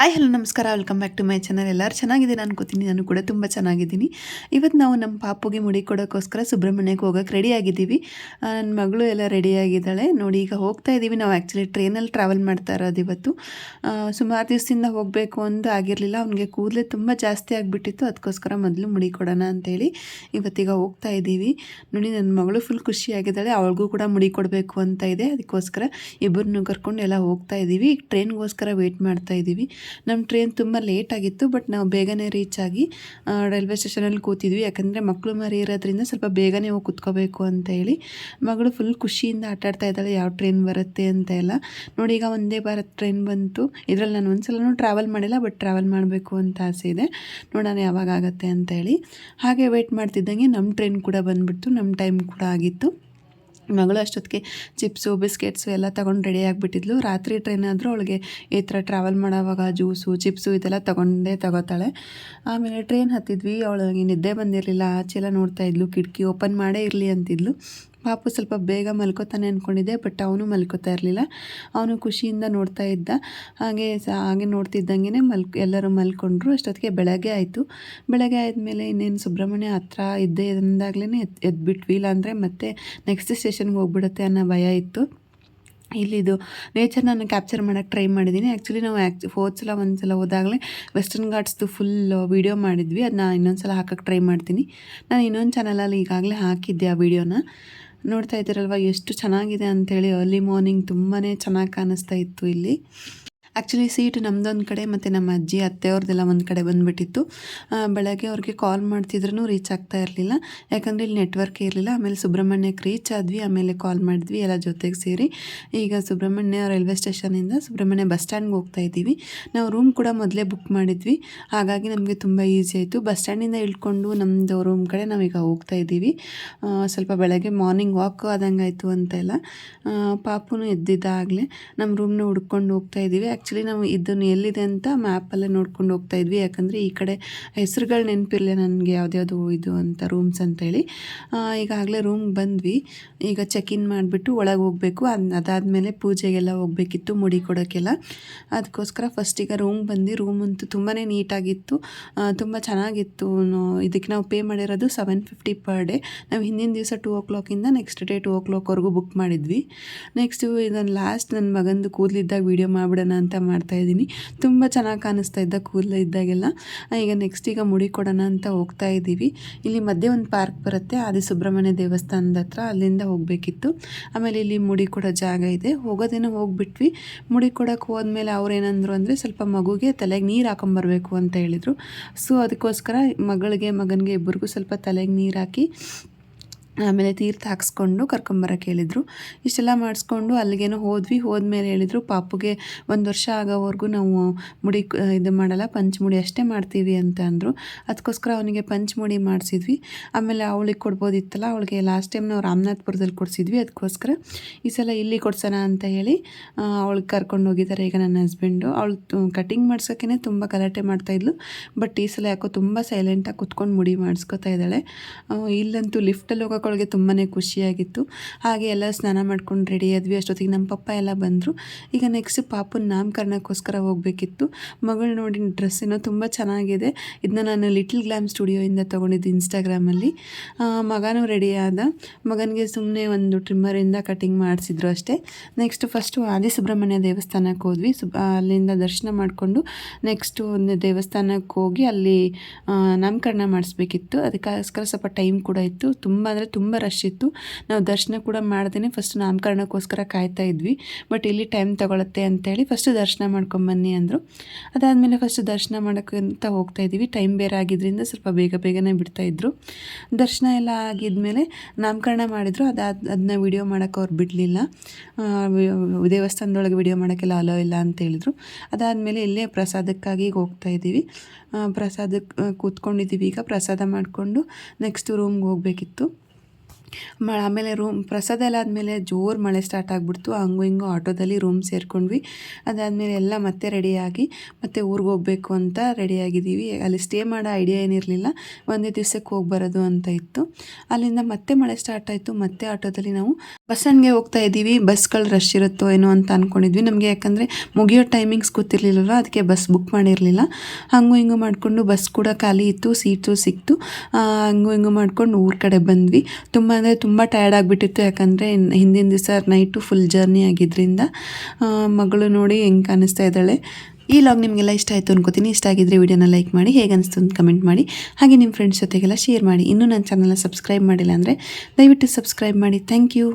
Hi hello ನಮಸ್ಕಾರ. Welcome back to my channel ಎಲ್ಲರೂ ಚೆನ್ನಾಗಿದ್ದೀನಿ ಅನ್ಕೋತೀನಿ. ನಾನು ಕೂಡ ತುಂಬ ಚೆನ್ನಾಗಿದ್ದೀನಿ. ಇವತ್ತು ನಾವು ನಮ್ಮ ಪಾಪುಗೆ ಮುಡಿ ಕೊಡೋಕ್ಕೋಸ್ಕರ ಸುಬ್ರಹ್ಮಣ್ಯಕ್ಕೆ ಹೋಗೋಕ್ಕೆ ರೆಡಿ ಆಗಿದ್ದೀವಿ. ನನ್ನ ಮಗಳು ಎಲ್ಲ ರೆಡಿ ಆಗಿದ್ದಾಳೆ. ನೋಡಿ, ಈಗ ಹೋಗ್ತಾ ಇದ್ದೀವಿ ನಾವು ಆ್ಯಕ್ಚುಲಿ ಟ್ರೈನಲ್ಲಿ ಟ್ರಾವೆಲ್ ಮಾಡ್ತಾ ಇರೋದು ಇವತ್ತು. ಸುಮಾರು ದಿವಸದಿಂದ ಹೋಗಬೇಕು ಅಂತ ಆಗಿರಲಿಲ್ಲ. ಅವನಿಗೆ ಕೂದಲೇ ತುಂಬ ಜಾಸ್ತಿ ಆಗಿಬಿಟ್ಟಿತ್ತು. ಅದಕ್ಕೋಸ್ಕರ ಮೊದಲು ಮುಡಿ ಕೊಡೋಣ ಅಂತೇಳಿ ಇವತ್ತೀಗ ಹೋಗ್ತಾ ಇದ್ದೀವಿ ನೋಡಿ ನನ್ನ ಮಗಳು ಫುಲ್ ಖುಷಿಯಾಗಿದ್ದಾಳೆ. ಅವಳಿಗೂ ಕೂಡ ಮುಡಿ ಕೊಡಬೇಕು ಅಂತ ಇದೆ. ಅದಕ್ಕೋಸ್ಕರ ಇಬ್ಬರನ್ನೂ ಕರ್ಕೊಂಡು ಎಲ್ಲ ಹೋಗ್ತಾ ಇದ್ದೀವಿ ಟ್ರೈನ್ಗೋಸ್ಕರ ವೆಯ್ಟ್ ಮಾಡ್ತಾ ಇದ್ದೀವಿ ನಮ್ಮ ಟ್ರೈನ್ ತುಂಬ ಲೇಟ್ ಆಗಿತ್ತು ಬಟ್ ನಾವು ಬೇಗನೆ ರೀಚ್ ಆಗಿ ರೈಲ್ವೆ ಸ್ಟೇಷನಲ್ಲಿ ಕೂತಿದ್ವಿ. ಯಾಕಂದರೆ ಮಕ್ಕಳು ಮರಿ ಇರೋದ್ರಿಂದ ಸ್ವಲ್ಪ ಬೇಗನೆ ಹೋಗಿ ಕುತ್ಕೋಬೇಕು ಅಂತ ಹೇಳಿ, ಮಗಳು ಫುಲ್ ಖುಷಿಯಿಂದ ಆಟಾಡ್ತಾ ಇದ್ದಾಳೆ, ಯಾವ ಟ್ರೈನ್ ಬರುತ್ತೆ? ಅಂತ ಎಲ್ಲ. ನೋಡಿ, ಈಗ ಒಂದೇ ಭಾರತ್ ಟ್ರೈನ್ ಬಂತು. ಇದರಲ್ಲಿ ನಾನು ಒಂದ್ಸಲನೂ ಟ್ರಾವೆಲ್ ಮಾಡಿಲ್ಲ ಬಟ್ ಟ್ರಾವೆಲ್ ಮಾಡಬೇಕು ಅಂತ ಆಸೆ ಇದೆ. ನೋಡೋಣ ಯಾವಾಗ ಆಗುತ್ತೆ ಅಂತ ಹೇಳಿ. ಹಾಗೆ ವೆಯ್ಟ್ ಮಾಡ್ತಿದ್ದಂಗೆ ನಮ್ಮ ಟ್ರೈನ್ ಕೂಡ ಬಂದುಬಿಡ್ತು ನಮ್ಮ ಟೈಮ್ ಕೂಡ ಆಗಿತ್ತು. ಮಗಳು ಅಷ್ಟೊತ್ತಿಗೆ ಚಿಪ್ಸು, ಬಿಸ್ಕೆಟ್ಸು ಎಲ್ಲ ತೊಗೊಂಡು ರೆಡಿ ಆಗಿಬಿಟ್ಟಿದ್ಲು. ರಾತ್ರಿ ಟ್ರೈನ್ ಆದರೂ ಅವಳಿಗೆ ಈ ಥರ ಟ್ರಾವೆಲ್ ಮಾಡೋವಾಗ ಜ್ಯೂಸು ಚಿಪ್ಸು ಇದೆಲ್ಲ ತೊಗೊಂಡೇ ತಗೋತಾಳೆ. ಆಮೇಲೆ ಟ್ರೈನ್ ಹತ್ತಿದ್ವಿ. ಅವಳಿಗೆ ನಿದ್ದೆ ಬಂದಿರಲಿಲ್ಲ. ಆಚೆಲ್ಲ ನೋಡ್ತಾ ಇದ್ಲು. ಕಿಟಕಿ ಓಪನ್ ಮಾಡೇ ಇರಲಿ ಅಂತಿದ್ಲು. ಪಾಪು ಸ್ವಲ್ಪ ಬೇಗ ಮಲ್ಕೋತಾನೆ ಅಂದ್ಕೊಂಡಿದ್ದೆ ಬಟ್ ಅವನು ಮಲ್ಕೋತಾ ಇರಲಿಲ್ಲ. ಅವನು ಖುಷಿಯಿಂದ ನೋಡ್ತಾ ಇದ್ದ. ಹಾಗೆ ಹಾಗೆ ನೋಡ್ತಿದ್ದಂಗೆ ಮಲ್ಕ್, ಎಲ್ಲರೂ ಮಲ್ಕೊಂಡ್ರು. ಅಷ್ಟೊತ್ತಿಗೆ ಬೆಳಗ್ಗೆ ಆಯಿತು. ಬೆಳಗ್ಗೆ ಆದಮೇಲೆ ಇನ್ನೇನು ಸುಬ್ರಹ್ಮಣ್ಯ ಹತ್ರ ಇದ್ದೇ ಅಂದಾಗಲೇ ಎದ್ದು ಎದ್ಬಿಟ್ವಿ. ಇಲ್ಲಾಂದರೆ ಮತ್ತೆ ನೆಕ್ಸ್ಟ್ ಸ್ಟೇಷನ್ಗೆ ಹೋಗ್ಬಿಡುತ್ತೆ ಅನ್ನೋ ಭಯ ಇತ್ತು. ಇಲ್ಲಿದು ನೇಚರ್ ನಾನು ಕ್ಯಾಪ್ಚರ್ ಮಾಡೋಕ್ಕೆ ಟ್ರೈ ಮಾಡಿದ್ದೀನಿ ಆ್ಯಕ್ಚುಲಿ ನಾವು ಆ್ಯಕ್ಚು ಫೋರ್ತ್ ಸಲ ಒಂದು ಸಲ ಹೋದಾಗಲೇ ವೆಸ್ಟರ್ನ್ ಘಾಟ್ಸ್ದು ಫುಲ್ ವೀಡಿಯೋ ಮಾಡಿದ್ವಿ. ಅದನ್ನ ಇನ್ನೊಂದು ಸಲ ಹಾಕೋಕ್ಕೆ ಟ್ರೈ ಮಾಡ್ತೀನಿ. ನಾನು ಇನ್ನೊಂದು ಚಾನಲಲ್ಲಿ ಈಗಾಗಲೇ ಹಾಕಿದ್ದೆ ಆ ವೀಡಿಯೋನ ನೋಡ್ತಾ ಇದ್ದೀರಲ್ವ ಎಷ್ಟು ಚೆನ್ನಾಗಿದೆ ಅಂಥೇಳಿ ಅರ್ಲಿ ಮಾರ್ನಿಂಗ್ ತುಂಬಾ ಚೆನ್ನಾಗಿ ಕಾಣಿಸ್ತಾ ಇತ್ತು ಇಲ್ಲಿ. ಆ್ಯಕ್ಚುಲಿ ಸೀಟ್ ನಮ್ಮದೊಂದು ಕಡೆ ಮತ್ತು ನಮ್ಮ ಅಜ್ಜಿ ಅತ್ತೆಯವ್ರದ್ದೆಲ್ಲ ಒಂದು ಕಡೆ ಬಂದುಬಿಟ್ಟಿತ್ತು. ಬೆಳಗ್ಗೆ ಅವ್ರಿಗೆ ಕಾಲ್ ಮಾಡ್ತಿದ್ರೂ ರೀಚ್ ಆಗ್ತಾ ಇರಲಿಲ್ಲ. ಯಾಕಂದರೆ ಇಲ್ಲಿ ನೆಟ್ವರ್ಕ್ ಇರಲಿಲ್ಲ. ಆಮೇಲೆ ಸುಬ್ರಹ್ಮಣ್ಯಕ್ಕೆ ರೀಚ್ ಆದ್ವಿ, ಆಮೇಲೆ ಕಾಲ್ ಮಾಡಿದ್ವಿ, ಎಲ್ಲ ಜೊತೆಗೆ ಸೇರಿ. ಈಗ ಸುಬ್ರಹ್ಮಣ್ಯ ರೈಲ್ವೆ ಸ್ಟೇಷನಿಂದ ಸುಬ್ರಹ್ಮಣ್ಯ ಬಸ್ ಸ್ಟ್ಯಾಂಡ್ಗೆ ಹೋಗ್ತಾ ಇದ್ದೀವಿ. ನಾವು ರೂಮ್ ಕೂಡ ಮೊದಲೇ ಬುಕ್ ಮಾಡಿದ್ವಿ. ಹಾಗಾಗಿ ನಮಗೆ ತುಂಬ ಈಸಿ ಆಯಿತು. ಬಸ್ ಸ್ಟ್ಯಾಂಡಿಂದ ಇಳ್ಕೊಂಡು ನಮ್ಮದು ರೂಮ್ ಕಡೆ ನಾವೀಗ ಹೋಗ್ತಾ ಇದ್ದೀವಿ. ಸ್ವಲ್ಪ ಬೆಳಗ್ಗೆ ಮಾರ್ನಿಂಗ್ ವಾಕ್ ಆದಂಗೆ ಆಯಿತು ಅಂತೆಲ್ಲ ಪಾಪುನು ಎದ್ದಿದ್ದಾಗಲೇ ನಮ್ಮ ರೂಮ್ನ ಹುಡ್ಕೊಂಡು ಹೋಗ್ತಾ ಇದ್ದೀವಿ. ಆ್ಯಕ್ಚುಲಿ ನಾವು ಇದನ್ನು ಎಲ್ಲಿದೆ ಅಂತ ಮ್ಯಾಪಲ್ಲೇ ನೋಡ್ಕೊಂಡು ಹೋಗ್ತಾ ಇದ್ವಿ. ಯಾಕಂದರೆ ಈ ಕಡೆ ಹೆಸರುಗಳು ನೆನಪಿರಲಿಲ್ಲ ನನಗೆ ಯಾವುದ್ಯಾವುದು ಇದು ಅಂತ, ರೂಮ್ಸ್ ಅಂತೇಳಿ. ಈಗಾಗಲೇ ರೂಮ್ ಬಂದ್ವಿ. ಈಗ ಚೆಕ್ ಇನ್ ಮಾಡಿಬಿಟ್ಟು ಒಳಗೆ ಹೋಗಬೇಕು. ಅದಾದಮೇಲೆ ಪೂಜೆಗೆಲ್ಲ ಹೋಗಬೇಕಿತ್ತು, ಮುಡಿ ಕೊಡೋಕ್ಕೆಲ್ಲ ಅದಕ್ಕೋಸ್ಕರ ಫಸ್ಟ್ ಈಗ ರೂಮ್ ಬಂದು ರೂಮ್ ಅಂತೂ ತುಂಬಾ ನೀಟಾಗಿತ್ತು. ತುಂಬ ಚೆನ್ನಾಗಿತ್ತು. ಇದಕ್ಕೆ ನಾವು ಪೇ ಮಾಡಿರೋದು ಸೆವೆನ್ ಫಿಫ್ಟಿ ಪರ್ ಡೇ ನಾವು ಹಿಂದಿನ ದಿವಸ ಟೂ ಓ ಕ್ಲಾಕಿಂದ ನೆಕ್ಸ್ಟ್ ಡೇ ಟೂ ಓ ಕ್ಲಾಕ್ವರೆಗೂ ಬುಕ್ ಮಾಡಿದ್ವಿ. ನೆಕ್ಸ್ಟು ಇದನ್ನು ಲಾಸ್ಟ್ ನನ್ನ ಮಗಂದು ಕೂದಲಿದ್ದಾಗ ವೀಡಿಯೋ ಮಾಡಿಬಿಡೋಣ ಅಂತ ಮಾಡ್ತಾಯಿದ್ದೀನಿ ತುಂಬ ಚೆನ್ನಾಗಿ ಕಾಣಿಸ್ತಾ ಇದ್ದ, ಕೂದಲು ಇದ್ದಾಗೆಲ್ಲ. ಈಗ ನೆಕ್ಸ್ಟ್ ಈಗ ಮುಡಿ ಕೊಡೋಣ ಅಂತ ಹೋಗ್ತಾ ಇದ್ದೀವಿ. ಇಲ್ಲಿ ಮಧ್ಯೆ ಒಂದು ಪಾರ್ಕ್ ಬರುತ್ತೆ ಆದಿ ಸುಬ್ರಹ್ಮಣ್ಯ ದೇವಸ್ಥಾನದ ಹತ್ರ. ಅಲ್ಲಿಂದ ಹೋಗಬೇಕಿತ್ತು. ಆಮೇಲೆ ಇಲ್ಲಿ ಮುಡಿ ಕೊಡೋ ಜಾಗ ಇದೆ. ಹೋಗೋದೇನೋ ಹೋಗ್ಬಿಟ್ವಿ. ಮುಡಿ ಕೊಡೋಕೆ ಹೋದ್ಮೇಲೆ ಅವ್ರು ಅಂದರೆ ಸ್ವಲ್ಪ ಮಗುಗೆ ತಲೆಗೆ ನೀರು ಹಾಕೊಂಬರ್ಬೇಕು ಅಂತ ಹೇಳಿದರು. ಸೊ ಅದಕ್ಕೋಸ್ಕರ ಮಗಳಿಗೆ, ಮಗನಿಗೆ ಇಬ್ಬರಿಗೂ ಸ್ವಲ್ಪ ತಲೆಗೆ ನೀರು ಹಾಕಿ ಆಮೇಲೆ ತೀರ್ಥ ಹಾಕ್ಸ್ಕೊಂಡು ಕರ್ಕೊಂಬರಕ್ಕೆ ಹೇಳಿದರು ಇಷ್ಟೆಲ್ಲ ಮಾಡಿಸ್ಕೊಂಡು ಅಲ್ಲಿಗೇನೋ ಹೋದ್ವಿ. ಹೋದ್ಮೇಲೆ ಹೇಳಿದರು, ಪಾಪುಗೆ ಒಂದು ವರ್ಷ ಆಗೋವರೆಗೂ ನಾವು ಮುಡಿ ಇದು ಮಾಡಲ್ಲ, ಪಂಚಮುಡಿ ಅಷ್ಟೇ ಮಾಡ್ತೀವಿ ಅಂತ ಅಂದರು. ಅದಕ್ಕೋಸ್ಕರ ಅವನಿಗೆ ಪಂಚಮುಡಿ ಮಾಡಿಸಿದ್ವಿ. ಆಮೇಲೆ ಅವಳಿಗೆ ಕೊಡ್ಬೋದಿತ್ತಲ್ಲ, ಅವಳಿಗೆ ಲಾಸ್ಟ್ ಟೈಮ್ ನಾವು ರಾಮನಾಥ್ಪುರದಲ್ಲಿ ಕೊಡಿಸಿದ್ವಿ. ಅದಕ್ಕೋಸ್ಕರ ಈ ಸಲ ಇಲ್ಲಿ ಕೊಡ್ಸೋಣ ಅಂತ ಹೇಳಿ ಅವಳಿಗೆ ಕರ್ಕೊಂಡು ಹೋಗಿದ್ದಾರೆ ಈಗ ನನ್ನ ಹಸ್ಬೆಂಡು ಅವಳು ಕಟಿಂಗ್ ಮಾಡ್ಸೋಕ್ಕೇ ತುಂಬ ಗಲಾಟೆ ಮಾಡ್ತಾಯಿದ್ಲು ಬಟ್ ಈ ಸಲ ಯಾಕೋ ತುಂಬ ಸೈಲೆಂಟಾಗಿ ಕುತ್ಕೊಂಡು ಮುಡಿ ಮಾಡಿಸ್ಕೊತಾ ಇದ್ದಾಳೆ. ಇಲ್ಲಂತೂ ಲಿಫ್ಟಲ್ಲಿ ಹೋಗೋಕೆ ಅವಳಿಗೆ ತುಂಬಾ ಖುಷಿಯಾಗಿತ್ತು. ಹಾಗೆ ಎಲ್ಲ ಸ್ನಾನ ಮಾಡ್ಕೊಂಡು ರೆಡಿ ಆದ್ವಿ. ಅಷ್ಟೊತ್ತಿಗೆ ನಮ್ಮ ಪಪ್ಪ ಎಲ್ಲ ಬಂದರು. ಈಗ ನೆಕ್ಸ್ಟ್ ಪಾಪನ ನಾಮಕರಣಕ್ಕೋಸ್ಕರ ಹೋಗಬೇಕಿತ್ತು. ಮಗಳು ನೋಡಿ ಡ್ರೆಸ್ ಏನೋ ತುಂಬ ಚೆನ್ನಾಗಿದೆ. ಇದನ್ನ ನಾನು ಲಿಟಲ್ ಗ್ಲಾಮ್ ಸ್ಟುಡಿಯೋಯಿಂದ ತೊಗೊಂಡಿದ್ದು ಇನ್ಸ್ಟಾಗ್ರಾಮಲ್ಲಿ ಮಗನೂ ರೆಡಿ ಆದ. ಮಗನಿಗೆ ಸುಮ್ಮನೆ ಒಂದು ಟ್ರಿಮ್ಮರಿಂದ ಕಟಿಂಗ್ ಮಾಡಿಸಿದ್ರು ಅಷ್ಟೇ. ನೆಕ್ಸ್ಟ್ ಫಸ್ಟು ಆದಿ ಸುಬ್ರಹ್ಮಣ್ಯ ದೇವಸ್ಥಾನಕ್ಕೆ ಹೋದ್ವಿ. ಸುಬ್ ಅಲ್ಲಿಂದ ದರ್ಶನ ಮಾಡಿಕೊಂಡು ನೆಕ್ಸ್ಟು ಒಂದು ದೇವಸ್ಥಾನಕ್ಕೆ ಹೋಗಿ ಅಲ್ಲಿ ನಾಮಕರಣ ಮಾಡಿಸ್ಬೇಕಿತ್ತು. ಅದಕ್ಕೋಸ್ಕರ ಸ್ವಲ್ಪ ಟೈಮ್ ಕೂಡ ಇತ್ತು. ತುಂಬ ಅಂದರೆ ತುಂಬ ರಶ್ ಇತ್ತು. ನಾವು ದರ್ಶನ ಕೂಡ ಮಾಡ್ದೇ ಫಸ್ಟ್ ನಾಮಕರಣಕ್ಕೋಸ್ಕರ ಕಾಯ್ತಾ ಇದ್ವಿ. ಬಟ್ ಇಲ್ಲಿ ಟೈಮ್ ತೊಗೊಳತ್ತೆ ಅಂತೇಳಿ ಫಸ್ಟ್ ದರ್ಶನ ಮಾಡ್ಕೊಂಬನ್ನಿ ಅಂದರು. ಅದಾದಮೇಲೆ ಫಸ್ಟ್ ದರ್ಶನ ಮಾಡೋಕ್ಕಂತ ಹೋಗ್ತಾ ಇದ್ದೀವಿ. ಟೈಮ್ ಬೇರೆ ಆಗಿದ್ದರಿಂದ ಸ್ವಲ್ಪ ಬೇಗ ಬೇಗನೆ ಬಿಡ್ತಾಯಿದ್ರು ದರ್ಶನ ಎಲ್ಲ ಆಗಿದ್ಮೇಲೆ ನಾಮಕರಣ ಮಾಡಿದರು. ಅದಾದ ಅದನ್ನ ವಿಡಿಯೋ ಮಾಡೋಕೆ ಅವ್ರು ಬಿಡಲಿಲ್ಲ. ದೇವಸ್ಥಾನದೊಳಗೆ ವಿಡಿಯೋ ಮಾಡೋಕ್ಕೆಲ್ಲ ಅಲೋ ಇಲ್ಲ ಅಂತ ಹೇಳಿದ್ರು. ಅದಾದಮೇಲೆ ಇಲ್ಲೇ ಪ್ರಸಾದಕ್ಕಾಗಿ ಹೋಗ್ತಾ ಇದ್ದೀವಿ. ಪ್ರಸಾದಕ್ಕೆ ಕೂತ್ಕೊಂಡಿದ್ದೀವಿ ಈಗ ಪ್ರಸಾದ ಮಾಡಿಕೊಂಡು ನೆಕ್ಸ್ಟ್ ರೂಮ್ಗೆ ಹೋಗಬೇಕಿತ್ತು. ಮ ಆಮೇಲೆ ರೂಮ್ ಪ್ರಸಾದ ಎಲ್ಲ ಆದಮೇಲೆ ಜೋರು ಮಳೆ ಸ್ಟಾರ್ಟ್ ಆಗಿಬಿಡ್ತು. ಹಂಗು ಹಿಂಗು ಆಟೋದಲ್ಲಿ ರೂಮ್ ಸೇರ್ಕೊಂಡ್ವಿ. ಅದಾದಮೇಲೆ ಎಲ್ಲ ಮತ್ತೆ ರೆಡಿಯಾಗಿ ಮತ್ತೆ ಊರಿಗೆ ಹೋಗಬೇಕು ಅಂತ ರೆಡಿಯಾಗಿದ್ದೀವಿ ಅಲ್ಲಿ ಸ್ಟೇ ಮಾಡೋ ಐಡಿಯಾ ಏನಿರಲಿಲ್ಲ. ಒಂದೇ ದಿವ್ಸಕ್ಕೆ ಹೋಗಿ ಬರೋದು ಅಂತ ಇತ್ತು. ಅಲ್ಲಿಂದ ಮತ್ತೆ ಮಳೆ ಸ್ಟಾರ್ಟ್ ಆಯಿತು. ಮತ್ತೆ ಆಟೋದಲ್ಲಿ ನಾವು ಬಸ್ ಸ್ಟ್ಯಾಂಡ್ಗೆ ಹೋಗ್ತಾ ಇದ್ದೀವಿ. ಬಸ್ಗಳು ರಶ್ ಇರುತ್ತೋ ಏನೋ ಅಂತ ಅಂದ್ಕೊಂಡಿದ್ವಿ ನಮಗೆ ಯಾಕಂದರೆ ಮುಗಿಯೋ ಟೈಮಿಂಗ್ಸ್ ಗೊತ್ತಿರಲಿಲ್ಲಲ್ಲ ಅದಕ್ಕೆ ಬಸ್ ಬುಕ್ ಮಾಡಿರಲಿಲ್ಲ. ಹಂಗು ಹಿಂಗು ಮಾಡಿಕೊಂಡು ಬಸ್ ಕೂಡ ಖಾಲಿ ಇತ್ತು. ಸೀಟು ಸಿಕ್ತು. ಹಂಗು ಹಿಂಗು ಮಾಡ್ಕೊಂಡು ಊರ ಕಡೆ ಬಂದ್ವಿ. ತುಂಬ ಅಂದರೆ ತುಂಬ ಟಯರ್ಡ್ ಆಗಿಬಿಟ್ಟಿತ್ತು. ಯಾಕಂದರೆ ಹಿಂದಿನ ದಿವಸ ನೈಟು ಫುಲ್ ಜರ್ನಿ ಆಗಿದ್ದರಿಂದ ಮಗಳು ನೋಡಿ ಹೆಂಗೆ ಕಾಣಿಸ್ತಾ ಇದ್ದಾಳೆ. ಈ ಲಾಗ್ ನಿಮಗೆಲ್ಲ ಇಷ್ಟ ಆಯಿತು ಅನ್ಕೋತೀನಿ. ಇಷ್ಟ ಆಗಿದ್ರೆ ವಿಡಿಯೋನ ಲೈಕ್ ಮಾಡಿ, ಹೇಗೆ ಅನಿಸ್ತು ಅಂತ ಕಮೆಂಟ್ ಮಾಡಿ. ಹಾಗೆ ನಿಮ್ಮ ಫ್ರೆಂಡ್ಸ್ ಜೊತೆಗೆಲ್ಲ ಶೇರ್ ಮಾಡಿ. ಇನ್ನೂ ನನ್ನ ಚಾನಲ್ನ ಸಬ್ಸ್ಕ್ರೈಬ್ ಮಾಡಿಲ್ಲ ಅಂದರೆ ದಯವಿಟ್ಟು ಸಬ್ಸ್ಕ್ರೈಬ್ ಮಾಡಿ. Thank you